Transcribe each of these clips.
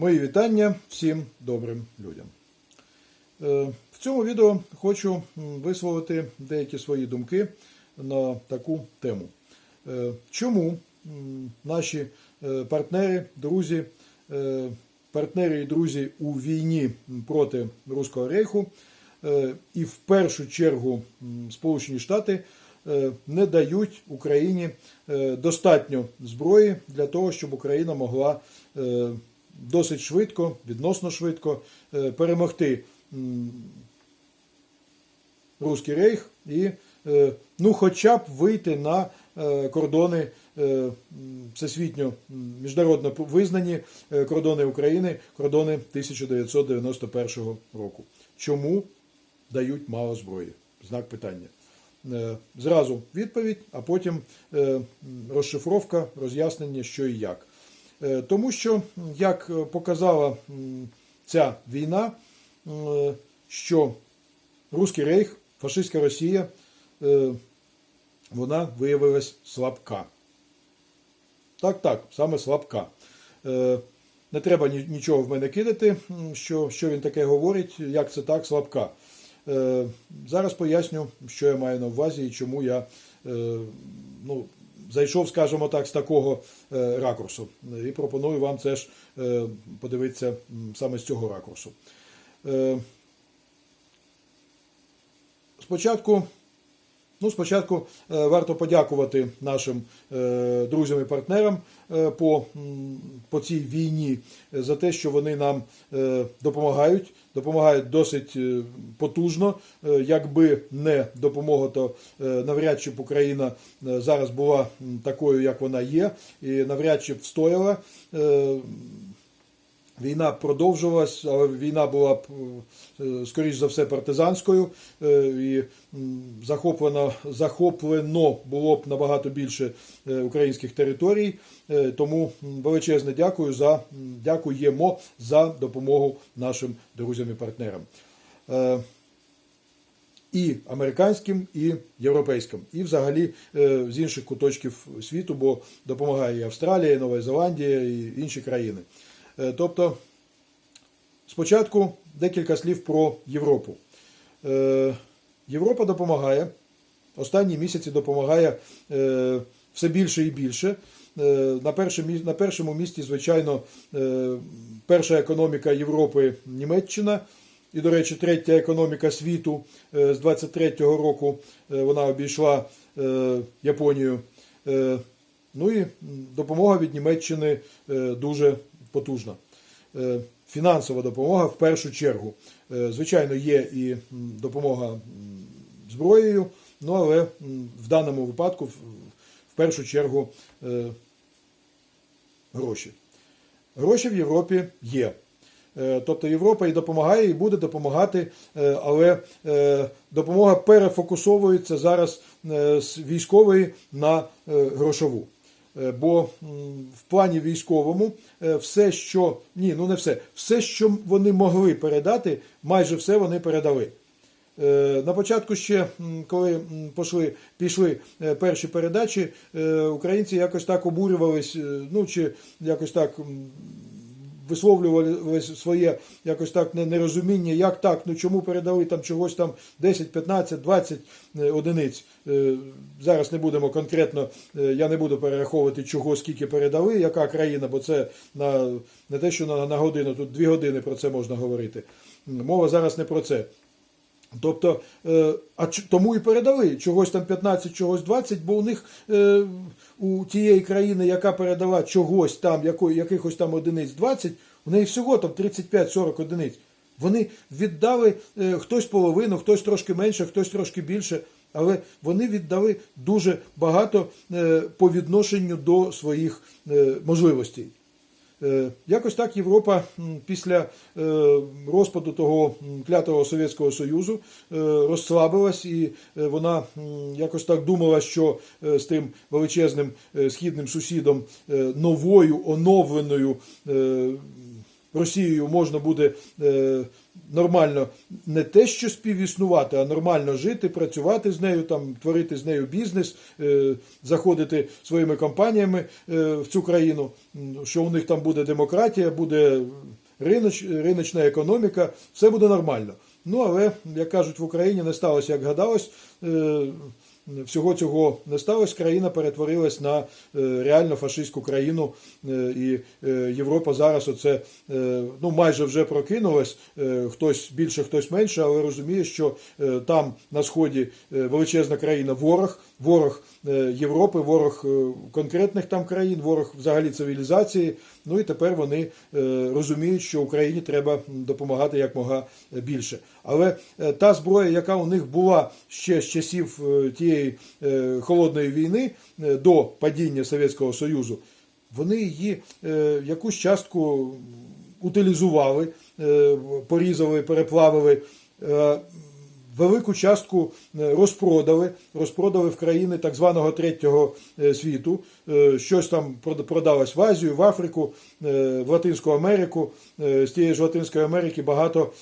Мої вітання всім добрим людям. Е, В цьому відео хочу висловити деякі свої думки на таку тему. Е, Чому наші е, партнери, друзі, партнери і друзі у війні проти Руського рейху і в першу чергу Сполучені Штати не дають Україні достатньо зброї для того, щоб Україна могла досить швидко, відносно швидко е, перемогти Руський рейх і е, ну, хоча б вийти на е, кордони всесвітньо міжнародно визнані кордони України, кордони 1991 року. Чому дають мало зброї? Знак питання. Зразу відповідь, а потім розшифровка, роз'яснення, що і як. Е, Тому що, як е, показала ця війна, е, що Руський рейх, фашистська Росія, вона виявилась слабка. Так, так, саме слабка. Не треба нічого в мене кидати, що, що він таке говорить, як це так, слабка. Зараз поясню, що я маю на увазі і чому я ну, зайшов, скажімо так, з такого е, ракурсу. І пропоную вам це ж е, подивитися саме з цього ракурсу. Е, Спочатку, ну, спочатку е, варто подякувати нашим е, друзям і партнерам е, по, по цій війні за те, що вони нам допомагають. Допомагають досить потужно. Якби не допомога, то навряд чи б Україна зараз була такою, як вона є, і навряд чи б встояла. Війна продовжувалась, але війна була е, скоріш за все, партизанською, е, і захоплено, захоплено було б набагато більше е, українських територій. Тому величезне дякую за, дякуємо за допомогу нашим друзям і партнерам. І американським, і європейським, і взагалі з інших куточків світу, бо допомагає і Австралія, і Нова Зеландія, і інші країни. Е, Тобто, спочатку декілька слів про Європу. Е, Європа допомагає, останні місяці допомагає е, все більше і більше. На першому, мі- місці, звичайно, перша економіка Європи Німеччина. І, до речі, третя економіка світу з 23-го року вона обійшла Японію. Ну і допомога від Німеччини дуже потужна. Е, Фінансова допомога в першу чергу. Е, Звичайно, є і допомога зброєю, ну але в даному випадку в- першу чергу е, гроші. Гроші в Європі є. Тобто Європа і допомагає, і буде допомагати, але допомога перефокусовується зараз з військової на грошову. Е, Бо в плані військовому е, все, що ні, ну не все, все, що вони могли передати, майже все вони передали. Е, На початку ще, коли пішли, пішли перші передачі, українці якось так обурювались, ну чи якось так висловлювали своє якось так нерозуміння, як так, ну чому передали там чогось там 10, 15, 20 е, одиниць. Е, Зараз не будемо конкретно, е, я не буду перераховувати, чого скільки передали, яка країна, бо це на не те, що на, на годину, тут дві години про це можна говорити. Мова зараз не про це. Тобто, е, а тому і передали чогось там 15, чогось 20, бо у них е, у тієї країни, яка передала чогось там, якихось там одиниць 20, у неї всього там 35-40 одиниць. Вони віддали е, хтось половину, хтось трошки менше, хтось трошки більше, але вони віддали дуже багато по відношенню до своїх можливостей. Е, Якось так Європа після е, розпаду того клятого Совєтського Союзу е, розслабилась, і вона якось так думала, що з тим величезним східним сусідом новою оновленою Росією можна буде е, нормально не те, що співіснувати, а нормально жити, працювати з нею, там творити з нею бізнес, е, заходити своїми компаніями е, в цю країну, що у них там буде демократія, буде риноч, риночна економіка, все буде нормально. Ну але, як кажуть, в Україні не сталося, як гадалось. Е, Всього цього не сталося, країна перетворилась на е, реально фашистську країну, е, і е, Європа зараз оце ну майже вже прокинулась. Хтось більше, хтось менше, але розуміє, що там на сході величезна країна ворог, ворог е, Європи, ворог е, конкретних там країн, ворог взагалі цивілізації. Ну і тепер вони е, розуміють, що Україні треба допомагати якмога більше. Але та зброя, яка у них була ще з часів тієї холодної війни до падіння Совєтського Союзу, вони її якусь частку утилізували, порізали, переплавили. Велику частку е, розпродали, розпродали в країни так званого третього е, світу. Е, Щось там прод- продалось в Азію, в Африку, в Латинську Америку. З тієї ж Латинської Америки багато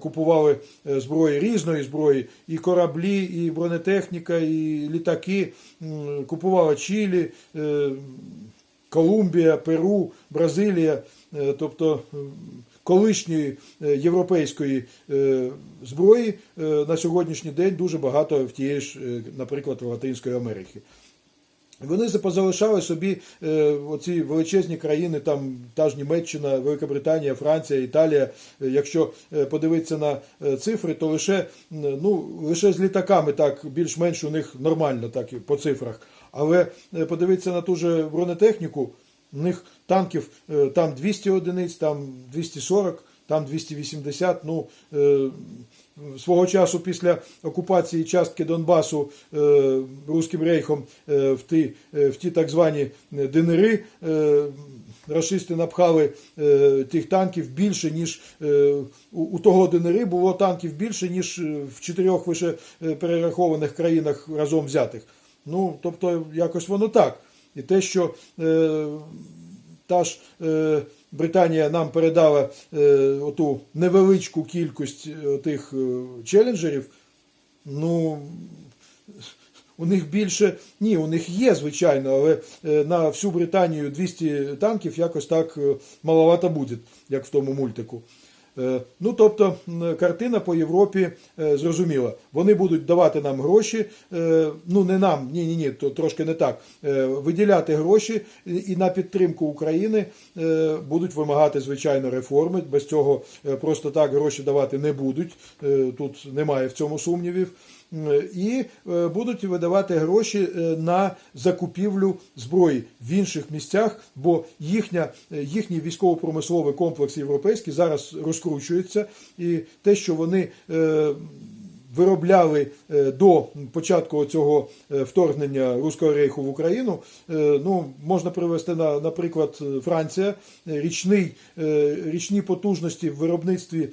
купували зброї різної зброї, і кораблі, і бронетехніка, і літаки. Купували Чилі, Колумбія, Перу, Бразилія, тобто колишньої е, європейської е, зброї е, на сьогоднішній день дуже багато в тієї ж, наприклад, в Латинської Америки. Вони позалишали собі оці величезні країни, там та ж Німеччина, Велика Британія, Франція, Італія. Якщо подивитися на цифри, то лише, ну, лише з літаками так більш-менш у них нормально, так і по цифрах. Але подивитися на ту же бронетехніку, у них танків е, там 200 одиниць, там 240, там 280. Ну, е, свого часу після окупації частки Донбасу е, Руським рейхом е, в, ті, в ті так звані ДНРи рашисти напхали тих танків більше, ніж у, того ДНРи було танків більше, ніж в чотирьох вище перерахованих країнах разом взятих. Ну, тобто, якось воно так. І те, що е, та ж е, Британія нам передала е, оту невеличку кількість е, тих е, челенджерів, ну. У них більше, ні, у них є, звичайно, але е, на всю Британію 200 танків якось так маловато буде, як в тому мультику. Е, Ну, тобто, картина по Європі е, зрозуміла. Вони будуть давати нам гроші, е, ну не нам, ні, ні, ні, то трошки не так. Виділяти гроші і на підтримку України будуть вимагати, звичайно, реформи. Без цього просто так гроші давати не будуть. Тут немає в цьому сумнівів. І е, будуть видавати гроші е, на закупівлю зброї в інших місцях, бо їхня, е, їхній військово-промисловий комплекс європейський зараз розкручується, і те, що вони виробляли е, до початку цього е, вторгнення Руського рейху в Україну, е, ну можна привести на наприклад Франція, річний, річні потужності в виробництві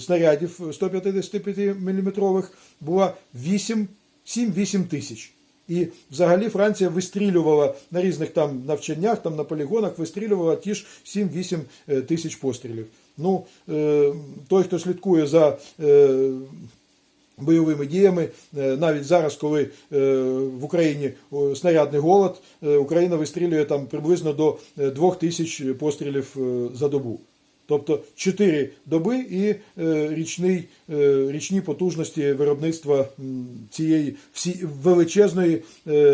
снарядів 155 мм була 7-8 тисяч. І взагалі Франція вистрілювала на різних там навчаннях, там на полігонах, вистрілювала ті ж 7-8 е, тисяч пострілів. Ну, той, хто слідкує за бойовими діями, е, навіть зараз, коли е, в Україні снарядний голод, е, Україна вистрілює там приблизно до е, 2 тисяч пострілів за добу. Тобто 4 доби і річний, річні потужності виробництва цієї всі, величезної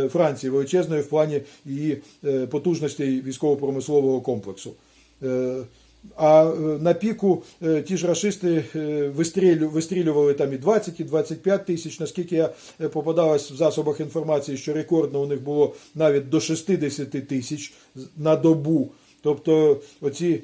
Франції, величезної в плані її потужностей військово-промислового комплексу. А е, на піку е, ті ж рашисти е, вистрілювали там і 20, і 25 тисяч. Наскільки я попадалась в засобах інформації, що рекордно у них було навіть до 60 тисяч на добу. Тобто оці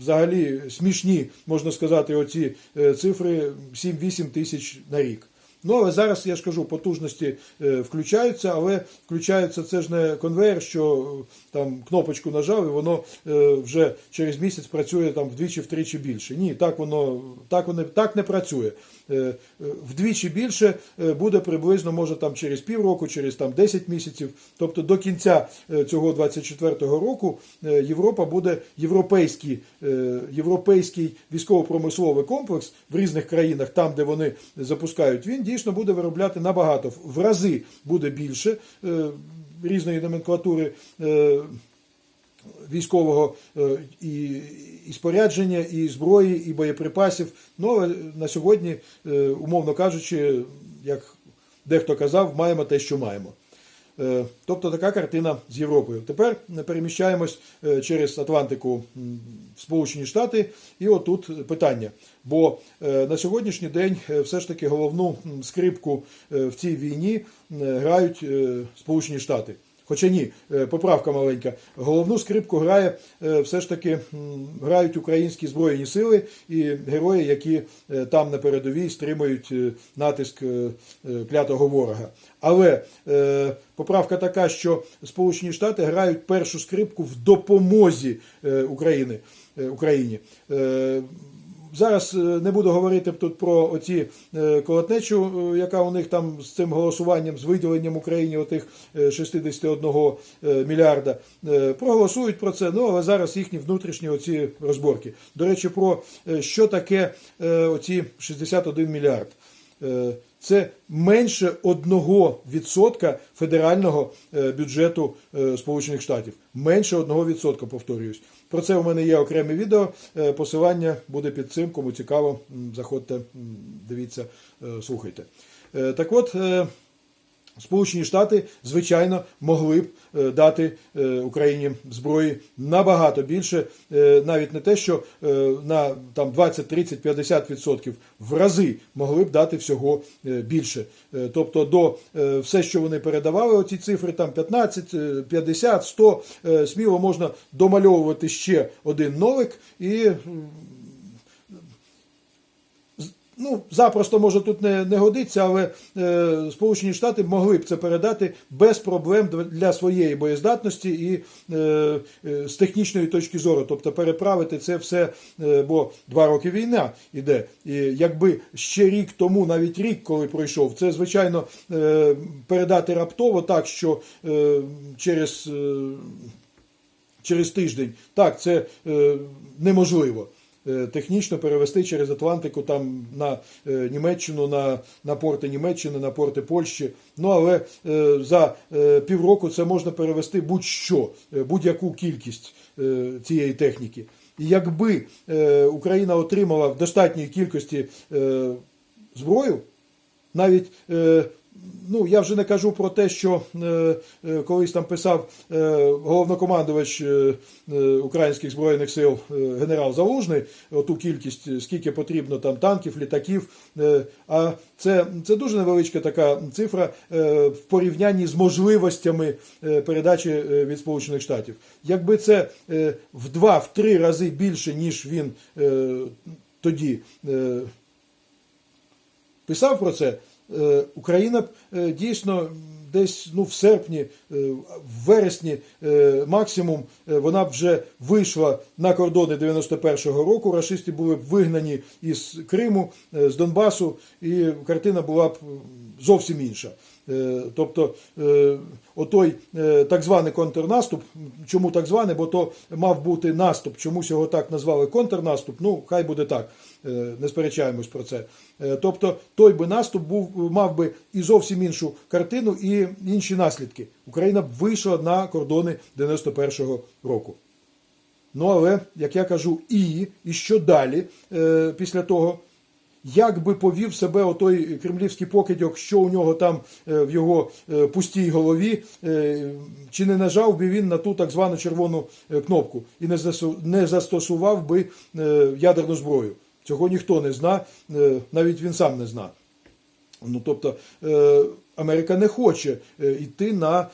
взагалі смішні, можна сказати, оці цифри 7-8 тисяч на рік. Ну, але зараз я ж кажу, потужності е, включаються, але включаються це ж не конвейер, що е, там кнопочку нажав і воно е, вже через місяць працює там вдвічі втричі більше. Ні, так воно так воно так не працює. Вдвічі більше буде приблизно, може там через півроку, через там 10 місяців. Тобто до кінця цього 24-го року Європа буде європейський, європейський військово-промисловий комплекс в різних країнах, там де вони запускають, він дійсно буде виробляти набагато в рази буде більше е, різної номенклатури. е, Військового е, і, і спорядження, і зброї, і боєприпасів. Ну на сьогодні, умовно кажучи, як дехто казав, маємо те, що маємо. Е, Тобто така картина з Європою. Тепер переміщаємось е, через Атлантику в Сполучені Штати, і отут питання. Бо е, на сьогоднішній день все ж таки головну скрипку в цій війні грають Сполучені Штати. Хоча ні, е, поправка маленька. Головну скрипку грає е, все ж таки грають українські збройні сили і герої, які е, там на передовій стримують натиск клятого ворога. Але поправка така, що Сполучені Штати грають першу скрипку в допомозі України, Україні. Зараз е, не буду говорити тут про оці е, колотнечу, е, яка у них там з цим голосуванням, з виділенням Україні отих е, 61 е, мільярда. Проголосують про це, ну але зараз їхні внутрішні оці розборки. До речі, про що таке оці 61 мільярд. Це менше 1% федерального бюджету Сполучених Штатів. Менше 1%, повторююсь. Про це у мене є окреме відео. Е, Посилання буде під цим. Кому цікаво, заходьте, дивіться, е, слухайте. Е, Так от. Сполучені Штати, звичайно, могли б е, дати е, Україні зброї набагато більше, е, навіть не те, що на там 20, 30, 50 відсотків в рази могли б дати всього більше. Тобто, до все, що вони передавали, оці цифри там 15, е, 50, 100, е, сміло можна домальовувати ще один нолик і ну, запросто може тут не, не годиться, але е, Сполучені Штати могли б це передати без проблем для своєї боєздатності і е, е, з технічної точки зору, тобто переправити це все, е, бо два роки війна іде. І якби ще рік тому, навіть рік, коли пройшов, це звичайно е, передати раптово так, що е, через. Е, через тиждень. Так, це е, неможливо. Е, Технічно перевести через Атлантику там на е, Німеччину, на, на порти Німеччини, на порти Польщі. Ну але е, за півроку це можна перевести будь-що, будь-яку кількість цієї техніки. І якби Україна отримала в достатній кількості зброю, навіть ну я вже не кажу про те, що е, е, колись там писав е, головнокомандувач е, е, українських збройних сил е, генерал Залужний, оту кількість, скільки потрібно там танків, літаків. Е, а це, це дуже невеличка така цифра е, в порівнянні з можливостями е, передачі е, від Сполучених Штатів. Якби це е, в два-в три рази більше, ніж він е, тоді. Е, писав про це, Україна б е, дійсно десь ну, в серпні, е, в вересні е, максимум е, вона б вже вийшла на кордони 91-го року. Рашисти були б вигнані із Криму, е, з Донбасу, і картина була б зовсім інша. Е, Тобто е, отой е, так званий контрнаступ, чому так званий, бо то мав бути наступ, чомусь його так назвали контрнаступ, ну хай буде так, е, не сперечаємось про це. Е, Тобто той би наступ був, мав би і зовсім іншу картину, і інші наслідки. Україна б вийшла на кордони 91-го року. Ну але, як я кажу, і, і що далі е, після того, як би повів себе отой кремлівський покидьок, що у нього там е, в його е, пустій голові, е, чи не нажав би він на ту так звану червону е, кнопку і не застосував би е, ядерну зброю. Цього ніхто не зна, е, навіть він сам не зна. Ну, тобто е, Америка не хоче е, йти на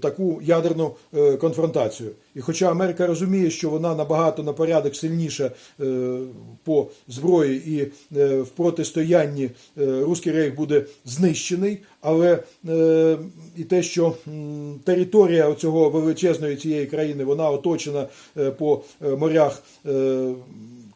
таку ядерну конфронтацію. І хоча Америка розуміє, що вона набагато на порядок сильніша по зброї і в протистоянні Руський рейх буде знищений, але і те, що територія цього величезної цієї країни вона оточена по морях.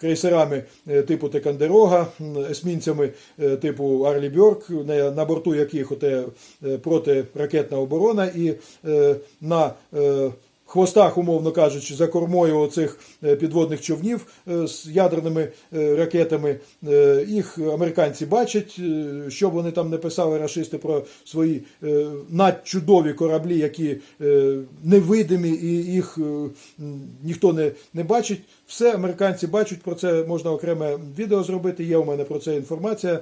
Е, Крейсерами е, типу Текандерога, есмінцями е, типу Арлі Бьорк, на, борту яких оте ракетна протиракетна оборона, і е, на е, хвостах, умовно кажучи, за кормою оцих е, підводних човнів е, з ядерними е, ракетами. Їх американці бачать, що б вони там не писали рашисти про свої надчудові кораблі, які невидимі і їх ніхто не, не бачить. Все американці бачать про це, можна окреме відео зробити. Є у мене про це інформація.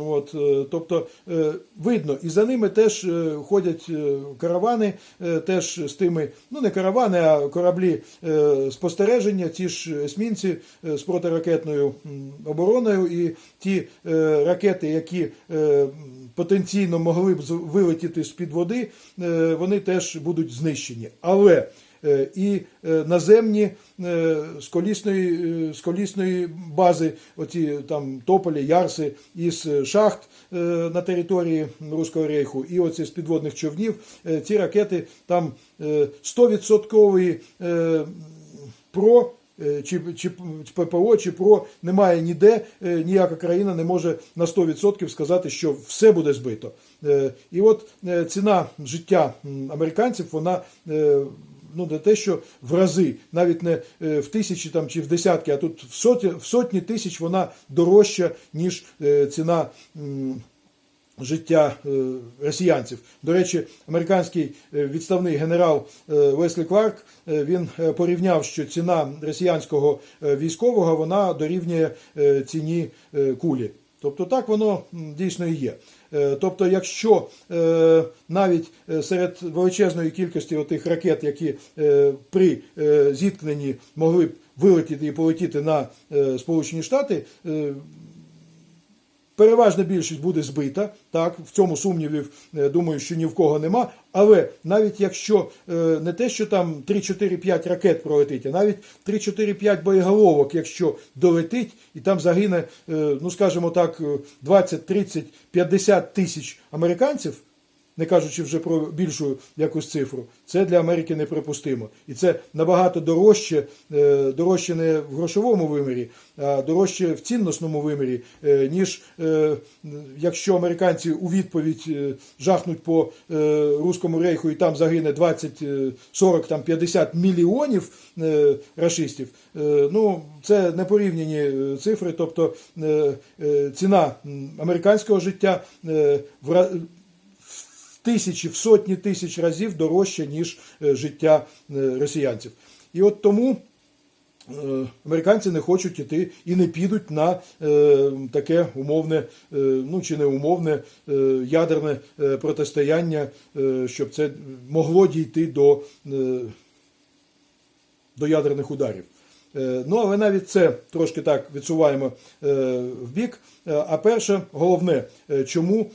От, е, тобто е, видно, і за ними теж е, ходять каравани, теж з тими, ну не каравани, а кораблі спостереження, ті ж есмінці з протиракетною обороною, і ті ракети, які потенційно могли б з- вилетіти з-під води, е, вони теж будуть знищені. Але і е, наземні е, з колісної, е, з колісної бази, оці там тополі, ярси із шахт е, на території Руського рейху, і оці з підводних човнів, е, ці ракети там е, 100% е, про. е, Чи, чи ППО, чи ПРО немає ніде, е, ніяка країна не може на 100% сказати, що все буде збито. Е, І от е, ціна життя американців, вона е, ну не те, що в рази, навіть не е, в тисячі там чи в десятки, а тут в сотні, в сотні тисяч вона дорожча, ніж е, ціна. Життя е, росіянців. До речі, американський відставний генерал Леслі Кларк він порівняв, що ціна росіянського військового вона дорівнює ціні кулі. Тобто так воно дійсно і є. Е, Тобто, якщо е, навіть е, серед величезної кількості отих ракет, які при зіткненні могли б вилетіти і полетіти на Сполучені Штати, Переважна більшість буде збита, так, в цьому сумнівів, думаю, що ні в кого нема. Але навіть якщо е, не те, що там 3-4-5 ракет пролетить, а навіть 3-4-5 боєголовок, якщо долетить, і там загине, е, ну скажімо так, е, 20, 30, 50 тисяч американців, не кажучи вже про більшу якусь цифру, це для Америки неприпустимо. І це набагато дорожче, е, дорожче не в грошовому вимірі, а дорожче в цінносному вимірі, е, ніж е, якщо американці у відповідь жахнуть по руському рейху і там загине 20, е, 40, там 50 мільйонів рашистів. Е, Ну, це непорівняні цифри, тобто ціна американського життя в тисячі, в сотні тисяч разів дорожче, ніж е, життя е, росіянців. І от тому е, американці не хочуть іти і не підуть на таке умовне, ну чи не умовне ядерне протистояння, щоб це могло дійти до, до ядерних ударів. Е, Ну, але навіть це трошки так відсуваємо е, в бік. Е, А перше, головне, чому,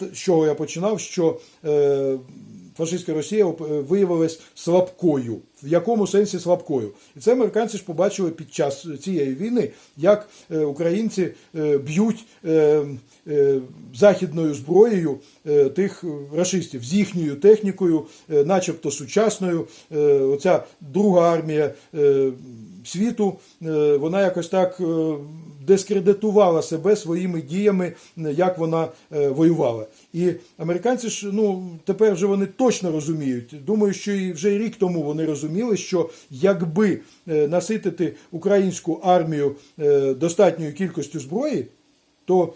з чого я починав, що фашистська Росія виявилась слабкою. В якому сенсі слабкою? І це американці ж побачили під час цієї війни, як українці б'ють західною зброєю тих рашистів з їхньою технікою, начебто сучасною. Оця друга армія світу, е, вона якось так е, дискредитувала себе своїми діями, е, як вона воювала. І американці ж ну тепер вже вони точно розуміють. Думаю, що і вже рік тому вони розуміли, що якби наситити українську армію достатньою кількістю зброї, то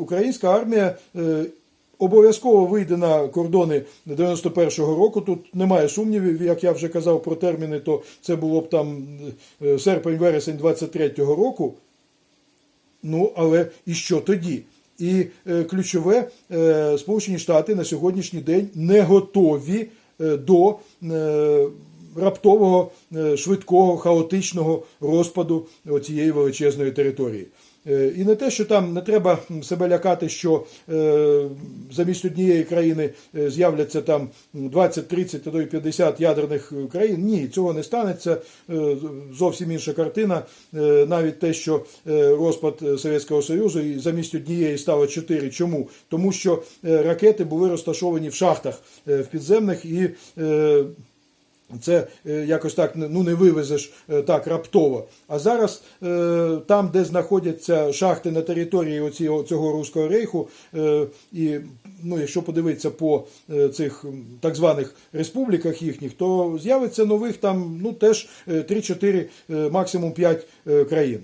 українська армія. Обов'язково вийде на кордони 91-го року. Тут немає сумнівів, як я вже казав про терміни, то це було б там е, серпень-вересень 23-го року. Ну, але і що тоді? І е, ключове, е, Сполучені Штати на сьогоднішній день не готові до раптового, швидкого, хаотичного розпаду цієї величезної території. Е, І не те, що там не треба себе лякати, що е, замість однієї країни е, з'являться там 20, 30, а то й 50 ядерних країн. Ні, цього не станеться. Зовсім інша картина. Навіть те, що розпад Совєтського Союзу і замість однієї стало 4. Чому? Тому що ракети були розташовані в шахтах в підземних і. Це е, якось так ну не вивезеш е, так раптово. А зараз е, там, де знаходяться шахти на території оцього, цього руського рейху, і ну, якщо подивитися по цих так званих республіках їхніх, то з'явиться нових там ну теж е, 3-4, е, максимум 5 е, країн.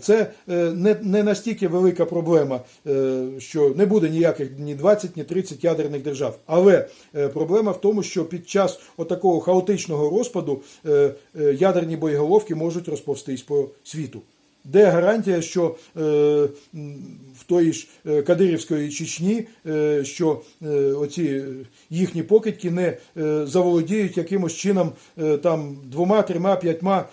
Це е, не, не настільки велика проблема, е, що не буде ніяких ні 20, ні 30 ядерних держав. Але е, проблема в тому, що під час отакого хаотичного розпаду ядерні боєголовки можуть розповстись по світу. Де гарантія, що в тої ж Кадирівської Чечні, що оці їхні покидьки не заволодіють якимось чином там двома, трьома, п'ятьма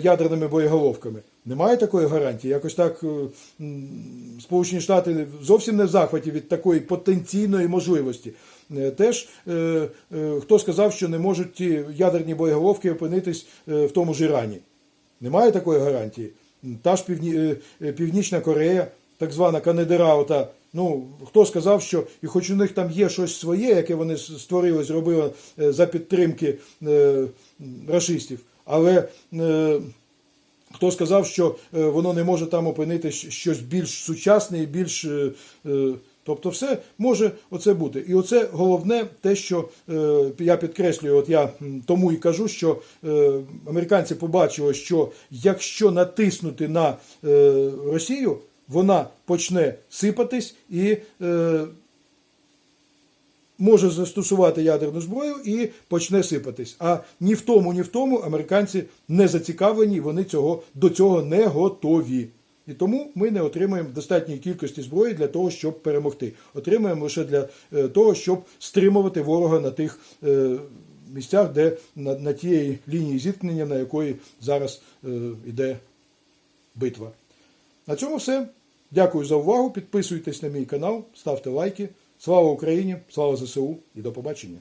ядерними боєголовками. Немає такої гарантії. Якось так е, Сполучені Штати зовсім не в захваті від такої потенційної можливості. Е, Теж е, хто сказав, що не можуть ті ядерні боєголовки опинитись в тому ж Ірані. Немає такої гарантії. Та ж Півні... Північна Корея, так звана Канедера, ота, ну, хто сказав, що і хоч у них там є щось своє, яке вони створили, зробили за підтримки е, рашистів, але е, хто сказав, що е, воно не може там опинити щось більш сучасне і більш. е, е, Тобто все може оце бути. І оце головне те, що е, я підкреслюю, от я тому і кажу, що е, американці побачили, що якщо натиснути на е, Росію, вона почне сипатись і е, може застосувати ядерну зброю і почне сипатись. А ні в тому, ні в тому американці не зацікавлені, вони цього до цього не готові. І тому ми не отримуємо достатньої кількості зброї для того, щоб перемогти. Отримуємо лише для е, того, щоб стримувати ворога на тих е, місцях, де на, на тієї лінії зіткнення, на якої зараз е, йде битва. На цьому все. Дякую за увагу. Підписуйтесь на мій канал, ставте лайки. Слава Україні! Слава ЗСУ і до побачення!